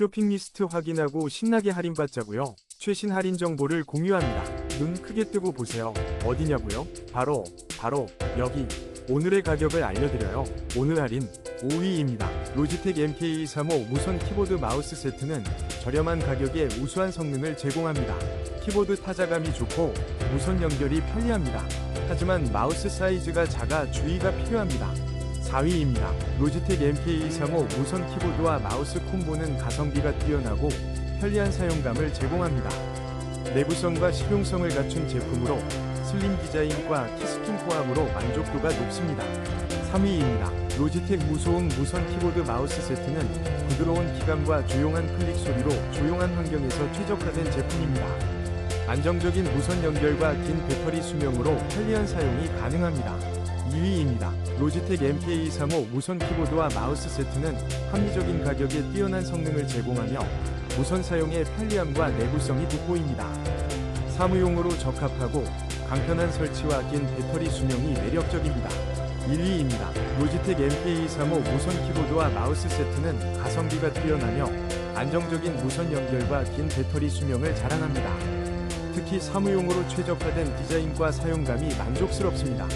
쇼핑 리스트 확인하고 신나게 할인받자고요. 최신 할인 정보를 공유합니다. 눈 크게 뜨고 보세요. 어디냐고요? 바로 바로 여기. 오늘의 가격을 알려드려요. 오늘 할인 5위입니다. 로지텍 MK35 무선 키보드 마우스 세트는 저렴한 가격에 우수한 성능을 제공합니다. 키보드 타자감이 좋고 무선 연결이 편리합니다. 하지만 마우스 사이즈가 작아 주의가 필요합니다. 4위입니다. 로지텍 MK35 무선 키보드와 마우스 콤보는 가성비가 뛰어나고 편리한 사용감을 제공합니다. 내구성과 실용성을 갖춘 제품으로 슬림 디자인과 키스킨 포함으로 만족도가 높습니다. 3위입니다. 로지텍 무소음 무선 키보드 마우스 세트는 부드러운 기감과 조용한 클릭 소리로 조용한 환경에서 최적화된 제품입니다. 안정적인 무선 연결과 긴 배터리 수명으로 편리한 사용이 가능합니다. 2위입니다. 로지텍 MK35 무선 키보드와 마우스 세트는 합리적인 가격에 뛰어난 성능을 제공하며 무선 사용의 편리함과 내구성이 돋보입니다. 사무용으로 적합하고 간편한 설치와 긴 배터리 수명이 매력적입니다. 1위입니다. 로지텍 MK35 무선 키보드와 마우스 세트는 가성비가 뛰어나며 안정적인 무선 연결과 긴 배터리 수명을 자랑합니다. 특히 사무용으로 최적화된 디자인과 사용감이 만족스럽습니다.